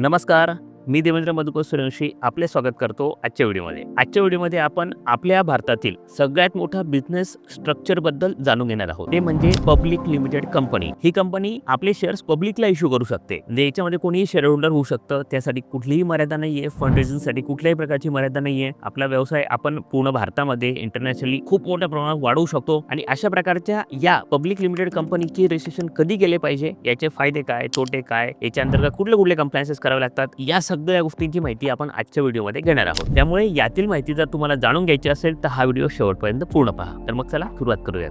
नमस्कार. मी देवेंद्र मधुकर सूर्यवंशी आपले स्वागत करतो आजच्या व्हिडिओमध्ये. आजच्या व्हिडिओमध्ये आपण आपल्या भारतातील सगळ्यात मोठा बिझनेस स्ट्रक्चरबद्दल जाणून घेणार आहोत. ते म्हणजे पब्लिक लिमिटेड कंपनी ही कंपनी आपले शेअर्स पब्लिकला इश्यू करू शकते. म्हणजे याच्यामध्ये कोणीही शेअर होल्डर होऊ शकतं. त्यासाठी कुठलीही मर्यादा नाहीये. फंड रेझिंगसाठी कुठल्याही प्रकारची मर्यादा नाहीये. आपला व्यवसाय आपण पूर्ण भारतामध्ये इंटरनॅशनली खूप मोठ्या प्रमाणात वाढवू शकतो. आणि अशा प्रकारच्या या पब्लिक लिमिटेड कंपनीची रजिस्ट्रेशन कधी केले पाहिजे? याचे फायदे काय? तोटे काय? याच्या अंतर्गत कुठले कुठले कम्प्लायन्सेस करावे लागतात? या सगळ्या गोष्टींची माहिती आपण आजच्या व्हिडिओमध्ये घेणार आहोत. त्यामुळे यातील माहिती जर तुम्हाला जाणून घ्यायची असेल तर हा व्हिडिओ शेवटपर्यंत पूर्ण पहा. तर मग चला सुरुवात करूयात.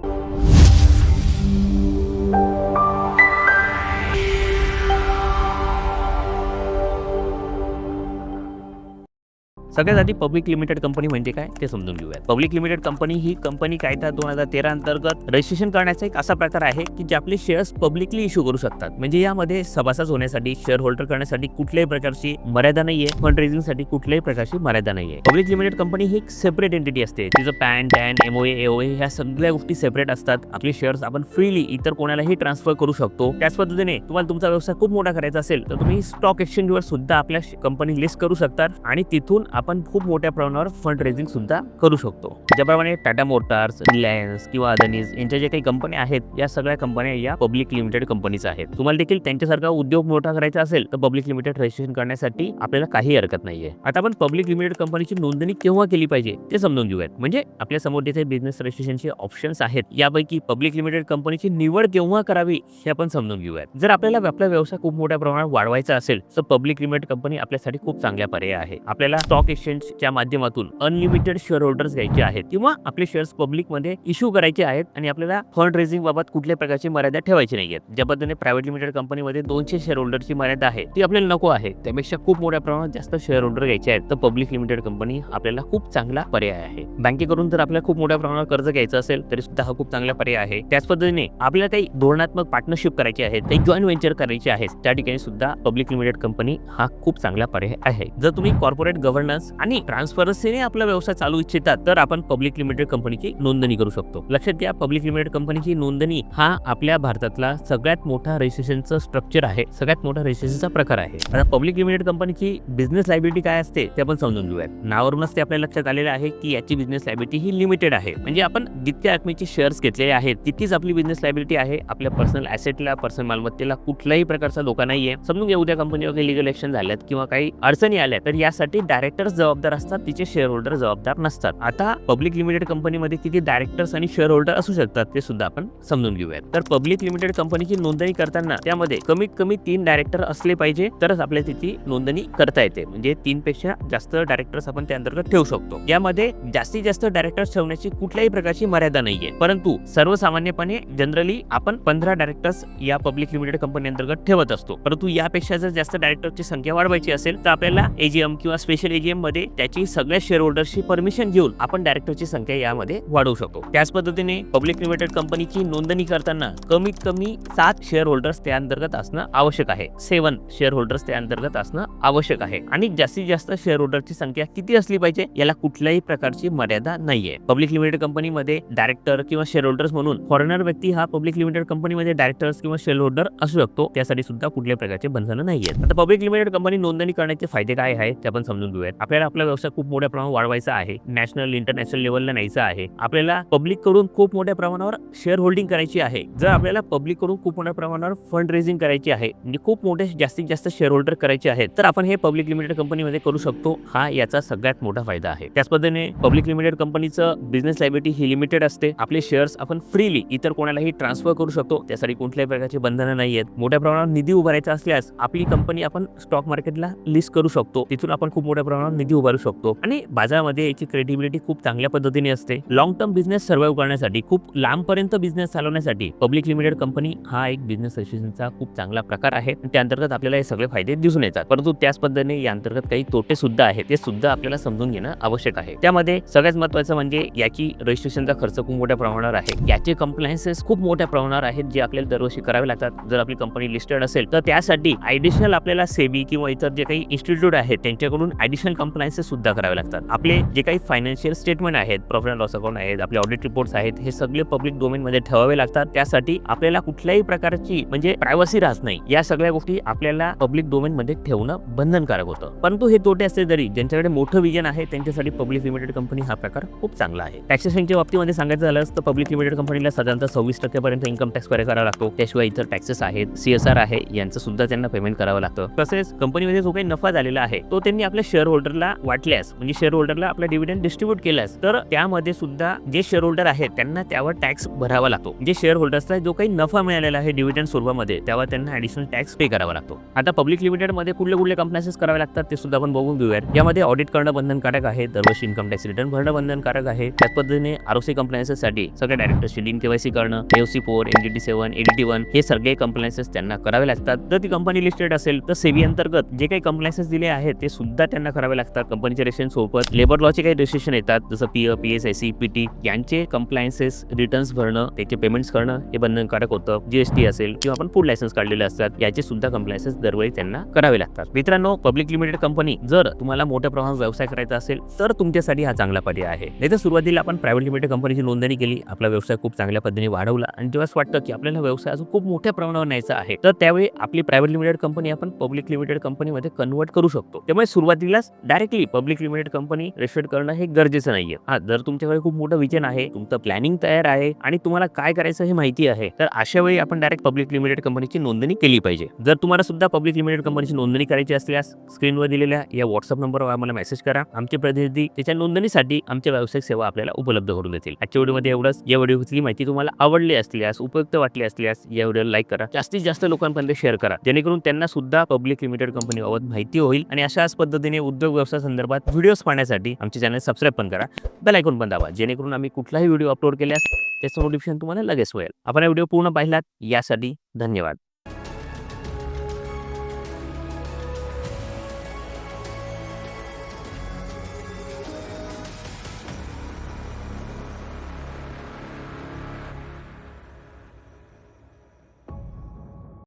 सगळ्यात आधी पब्लिक लिमिटेड कंपनी म्हणजे काय ते समजून घेऊयात. पब्लिक लिमिटेड कंपनी ही कंपनी कायदा दोन हजार तेरा अंतर्गत रजिस्ट्रेशन करण्याचा एक असा प्रकार आहे की जे आपले शेअर्स पब्लिकली इश्यू करू शकतात. म्हणजे यामध्ये सभासद होण्यासाठी शेअर होल्डर करण्यासाठी कुठल्याही प्रकारची मर्यादा नाहीये. फंड रेझिंगसाठी कुठल्याही प्रकारची मर्यादा नाहीये. पब्लिक लिमिटेड कंपनी ही एक सेपरेट एंटिटी असते. तिचं पॅन टॅन एमओए एओए ह्या सगळ्या गोष्टी सेपरेट असतात. आपले शेअर्स आपण फ्रीली इतर कोणालाही ट्रान्सफर करू शकतो. त्याच पद्धतीने तुम्हाला तुमचा व्यवसाय खूप मोठा करायचा असेल तर तुम्ही स्टॉक एक्सचेंजवर सुद्धा आपल्या कंपनी लिस्ट करू शकतात. आणि तिथून आपण आपण खूप मोठ्या प्रमाणावर फंड रेझिंग सुद्धा करू शकतो. ज्याप्रमाणे टाटा मोटार्स रिलायन्स किंवा अदनीज यांच्या ज्या काही कंपन्या आहेत या सगळ्या कंपन्या या पब्लिक लिमिटेड कंपनीज आहेत. तुम्हाला देखील त्यांच्यासारखा उद्योग मोठा करायचा असेल तर पब्लिक लिमिटेड रजिस्ट्रेशन करण्यासाठी आपल्याला काही हरकत नाहीये. आता आपण पब्लिक लिमिटेड कंपनीची नोंदणी केव्हा केली पाहिजे ते समजून घेऊयात. म्हणजे आपल्यासमोर तिथे बिझनेस रजिस्ट्रेशनचे ऑप्शन्स आहेत यापैकी पब्लिक लिमिटेड कंपनीची निवड केव्हा करावी हे आपण समजून घेऊयात. जर आपल्याला आपला व्यवसाय खूप मोठ्या प्रमाणात वाढवायचा असेल तर पब्लिक लिमिटेड कंपनी आपल्यासाठी खूप चांगल्या पर्याय आहे. आपल्याला स्टॉक एक्सचेंजच्या माध्यमातून अनलिमिटेड शेअर होल्डर्स घ्यायचे आहेत किंवा आपले शेअर्स पब्लिकमध्ये इश्यू करायचे आहेत आणि आपल्याला फंड रेझिंग बाबत कुठल्या प्रकारची मर्यादा ठेवायची नाही आहेत. ज्या पद्धतीने प्रायव्हेट लिमिटेड कंपनीमध्ये दोनशे शेअर होल्डरची मर्यादा आहे ती आपल्याला नको आहे. त्यापेक्षा खूप मोठ्या प्रमाणात जास्त शेअर होल्डर घ्यायचे आहेत. तर पब्लिक लिमिटेड कंपनी आपल्याला खूप चांगला पर्याय आहे. बँकेकडून जर आपल्याला खूप मोठ्या प्रमाणात कर्ज घ्यायचं असेल तरी सुद्धा हा खूप चांगला पर्याय आहे. त्याच पद्धतीने आपल्याला काही धोरणात्मक पार्टनरशिप करायची आहे काही जॉईंट व्हेंचर करायचे आहेत त्या ठिकाणी सुद्धा पब्लिक लिमिटेड कंपनी हा खूप चांगला पर्याय आहे. जर तुम्ही कॉर्पोरेट गव्हर्नन्स आणि ट्रान्सपरन्सीने आपला व्यवसाय चालू इच्छितात तर आपण पब्लिक लिमिटेड कंपनीची नोंदणी करू शकतो. लक्षात घ्या पब्लिक लिमिटेड कंपनीची नोंदणी हा आपल्या भारतातला सगळ्यात मोठा रजिस्ट्रेशनचं स्ट्रक्चर आहे. सगळ्यात मोठा रजिस्ट्रेशनचा प्रकार आहे. आता पब्लिक लिमिटेड कंपनीची बिझनेस लायबिलिटी काय असते ते आपण समजून घेऊया नावावरूनच ते आपल्या लक्षात आलेलं आहे की याची बिझनेस लायबिलिटी ही लिमिटेड आहे. म्हणजे आपण जितक्या रकमेचे शेअर्स घेतलेले आहेत तितकीच आपली बिझनेस लायबिलिटी आहे. आपल्या पर्सनल ऍसेटला पर्सनल मालमत्तेला कुठल्याही प्रकारचा धोका नाहीये. समजून घ्या उद्या कंपनीवर काही लिगल ऍक्शन झाल्यात किंवा काही अडचणी आल्या तर यासाठी डायरेक्टर डायरेक्टर्स जबाबदार असतात तिचे शेअर होल्डर जबाबदार नसतात. आता पब्लिक लिमिटेड कंपनीमध्ये किती डायरेक्टर्स आणि शेअर होल्डर असू शकतात ते सुद्धा आपण समजून घेऊयात. तर पब्लिक लिमिटेड कंपनीची नोंदणी करताना त्यामध्ये कमीत कमी तीन डायरेक्टर असले पाहिजे तरच आपल्याला तिची नोंदणी करता येते. म्हणजे तीन पेक्षा जास्त डायरेक्टर्स आपण त्या अंतर्गत ठेवू शकतो. यामध्ये जास्तीत जास्त डायरेक्टर्स ठेवण्याची कुठल्याही प्रकारची मर्यादा नाहीये. परंतु सर्वसामान्यपणे जनरली आपण पंधरा डायरेक्टर्स या पब्लिक लिमिटेड कंपनी अंतर्गत ठेवत असतो. परंतु यापेक्षा जर जास्त डायरेक्टरची संख्या वाढवायची असेल तर आपल्याला एजीएम किंवा स्पेशल एजीएम मध्ये त्याची सगळ्या शेअर होल्डरची परमिशन घेऊन आपण डायरेक्टरची संख्या यामध्ये वाढवू शकतो. त्याच पद्धतीने पब्लिक लिमिटेड कंपनीची नोंदणी करताना कमीत कमी सात शेअर होल्डर्स त्या अंतर्गत असणं आवश्यक आहे. सेवन शेअर होल्डर्स त्या अंतर्गत असणं आवश्यक आहे. आणि जास्तीत जास्त शेअर होल्डरची संख्या किती असली पाहिजे याला कुठल्याही प्रकारची मर्यादा नाहीये. पब्लिक लिमिटेड कंपनीमध्ये डायरेक्टर किंवा शेअर होल्डर्स म्हणून फॉरेनर व्यक्ती हा पब्लिक लिमिटेड कंपनीमध्ये डायरेक्टर्स किंवा शेअर होल्डर असू शकतो. त्यासाठी सुद्धा कुठल्याही प्रकारचे बंधनं नाहीये आता पब्लिक लिमिटेड कंपनी नोंदणी करण्याचे फायदे काय आहेत ते आपण समजून घेऊयात. आपल्याला आपला व्यवसाय खूप मोठ्या प्रमाणात वाढवायचा आहे. नॅशनल इंटरनॅशनल लेवलला न्यायचं आहे. आपल्याला पब्लिककडून खूप मोठ्या प्रमाणावर शेअर होल्डिंग करायची आहे. जर आपल्याला पब्लिककडून खूप मोठ्या प्रमाणावर फंड रेझिंग करायची आहे म्हणजे खूप मोठे जास्तीत जास्त शेअर होल्डर करायचे आहेत तर आपण हे पब्लिक लिमिटेड कंपनीमध्ये करू शकतो. हा याचा सगळ्यात मोठा फायदा आहे. त्याच पद्धतीने पब्लिक लिमिटेड कंपनीचं बिझनेस लायबिलिटी ही लिमिटेड असते. आपले शेअर्स आपण फ्रीली इतर कोणालाही ट्रान्सफर करू शकतो. त्यासाठी कुठल्याही प्रकारची बंधनं नाही आहेत मोठ्या प्रमाणावर निधी उभारायचा असल्यास आपली कंपनी आपण स्टॉक मार्केटला लिस्ट करू शकतो. तिथून आपण खूप मोठ्या प्रमाणावर निधी उभारू शकतो. आणि बाजारामध्ये याची क्रेडिबिलिटी खूप चांगल्या पद्धतीने असते. लॉंग टर्म बिझनेस सर्व्हाइव्ह करण्यासाठी खूप लांबपर्यंत बिझनेस चालवण्यासाठी पब्लिक लिमिटेड कंपनी हा एक बिझनेस रजिस्ट्रेशनचा खूप चांगला प्रकार आहे. आणि त्या अंतर्गत आपल्याला हे सगळे फायदे दिसून येतात. परंतु त्याच पद्धतीने या अंतर्गत काही तोटे सुद्धा आहेत ते सुद्धा आपल्याला समजून घेणं आवश्यक आहे. त्यामध्ये सगळ्यात महत्वाचं म्हणजे याची रजिस्ट्रेशनचा खर्च खूप मोठ्या प्रमाणावर आहे. याचे कंप्लायन्सेस खूप मोठ्या प्रमाणावर आहेत जे आपल्याला दरवर्षी करावे लागतात. जर आपली कंपनी लिस्टेड असेल तर त्यासाठी ऍडिशनल आपल्याला सेबी किंवा इतर जे काही इन्स्टिट्यूट आहेत त्यांच्याकडून ऍडिशनल कंप्लायन्सेस सुद्धा करावे लागतात. आपले जे काही फायनान्शियल स्टेटमेंट आहेत प्रॉफिट अँड लॉस अकाउंट आहेत आपले ऑडिट रिपोर्ट्स आहेत हे सगळे पब्लिक डोमेनमध्ये ठेवावे लागतात. त्यासाठी आपल्याला कुठल्याही प्रकारची म्हणजे प्रायव्हसी राहत नाही. या सगळ्या गोष्टी आपल्याला पब्लिक डोमेनमध्ये ठेवणं बंधनकारक होतं. परंतु हे तोटे असले तरी ज्यांच्याकडे मोठं विजन आहे त्यांच्यासाठी पब्लिक लिमिटेड कंपनी हा प्रकार खूप चांगला आहे. टॅक्सेशनच्या बाबतीमध्ये सांगायचं झालं तर पब्लिक लिमिटेड कंपनीला साधारणतः सव्वीस टक्क्यापर्यंत इन्कम टॅक्स करावा लागतो. त्याशिवाय इतर टॅक्सेस आहेत सीएसआर आहे यांचं सुद्धा त्यांना पेमेंट करावं लागतं. तसेच कंपनीमध्ये जो काही नफा झालेला आहे तो त्यांनी आपल्या शेअर होल्डरला वाटल्यास म्हणजे शेअर होल्डरला आपला डिव्हिडंड डिस्ट्रीब्यूट केल्यास तर त्यामध्ये सुद्धा जे शेअर होल्डर आहेत त्यांना त्यावर टॅक्स भरावा लागतो. जे शेअर होल्डर्सला जो काही नफा मिळालेला आहे डिव्हिडंड स्वरूपामध्ये त्यावर त्यांना ऍडिशनल टॅक्स पे करावा लागतो. आता पब्लिक लिमिटेडमध्ये कुठले कुठले कंप्लायन्सेस करावे लागतात ते सुद्धा आपण बघून घेऊयात. यामध्ये ऑडिट करणं बंधनकारक आहे दरवर्षी इन्कम टॅक्स रिटर्न भरणं बंधनकारक आहे. त्याच पद्धतीने आरोसी कंप्लायन्सेससाठी सगळ्या डायरेक्टरशी लिंक केवायसी करणं AOC four NDT seven ADT one हे सगळे कंप्लायन्सेस त्यांना करावे लागतात. जर ती कंपनी लिस्टेड असेल तर सेबी अंतर्गत जे काही कंप्लायन्सेस दिले आहेत ते सुद्धा त्यांना करावे लागतात. कंपनीच्या रेशन सोबत लेबर लॉचे काही रेस्ट्रिक्शन येतात. जसं P P S I C P T यांचे कम्प्लायन्सेस रिटर्न्स भरणं त्याचे पेमेंट्स करणं हे बंधनकारक होतं. जीएसटी असेल किंवा आपण फूड लायसन्स काढलेले असतात याचे सुद्धा कम्प्लायन्सेस दरवेळी त्यांना करावे लागतात. मित्रांनो पब्लिक लिमिटेड कंपनी जर तुम्हाला मोठ्या प्रमाणात व्यवसाय करायचा असेल तर तुमच्यासाठी हा चांगला पर्याय आहे. नाही तर सुरुवातीला आपण प्रायव्हेट लिमिटेड कंपनीची नोंदणी केली आपला व्यवसाय खूप चांगल्या पद्धतीने वाढवला आणि जेव्हा असं वाटतं की आपल्याला व्यवसाय अजून खूप मोठ्या प्रमाणावर न्यायचा आहे. तर त्यावेळी आपली प्रायव्हेट लिमिटेड कंपनी आपण पब्लिक लिमिटेड कंपनीमध्ये कन्वर्ट करू शकतो. त्यामुळे सुरुवातीलाच directly public limited company registered करणं हे गरजेचं नाहीये. हा जर तुमच्याकडे खूप मोठं विजन आहे तुमचं प्लॅनिंग तयार आहे आणि तुम्हाला काय करायचं हे माहिती आहे तर अशा वेळी आपण डायरेक्ट पब्लिक लिमिटेड कंपनीची नोंदणी केली पाहिजे. जर तुम्हाला सुद्धा पब्लिक लिमिटेड कंपनीची नोंदणी करायची असल्यास स्क्रीनवर दिलेल्या या व्हॉट्सअप नंबरवर आम्हाला मेसेज करा. आमचे प्रतिनिधी त्याच्या नोंदणीसाठी आमच्या व्यावसायिक सेवा आपल्याला उपलब्ध करून देतील. आजच्या व्हिडिओमध्ये एवढंच. या व्हिडिओची माहिती तुम्हाला आवडली असल्यास उपयुक्त वाटली असल्यास या व्हिडिओला लाईक करा. जास्तीत जास्त लोकांपर्यंत शेअर करा. जेणेकरून त्यांना सुद्धा पब्लिक लिमिटेड कंपनीबाबत माहिती होईल आणि अशाच पद्धतीने उद्योग व्यवसाय संदर्भात व्हिडिओज पाहण्यासाठी आमचे चॅनल सबस्क्राईब पण करा. बेल ऐकून पण दाबा जेणेकरून आम्ही कुठलाही व्हिडिओ अपलोड केल्यास त्याचं नोटिफिकेशन तुम्हाला लगेच होईल. आपण हा व्हिडिओ पूर्ण पाहिलात यासाठी धन्यवाद.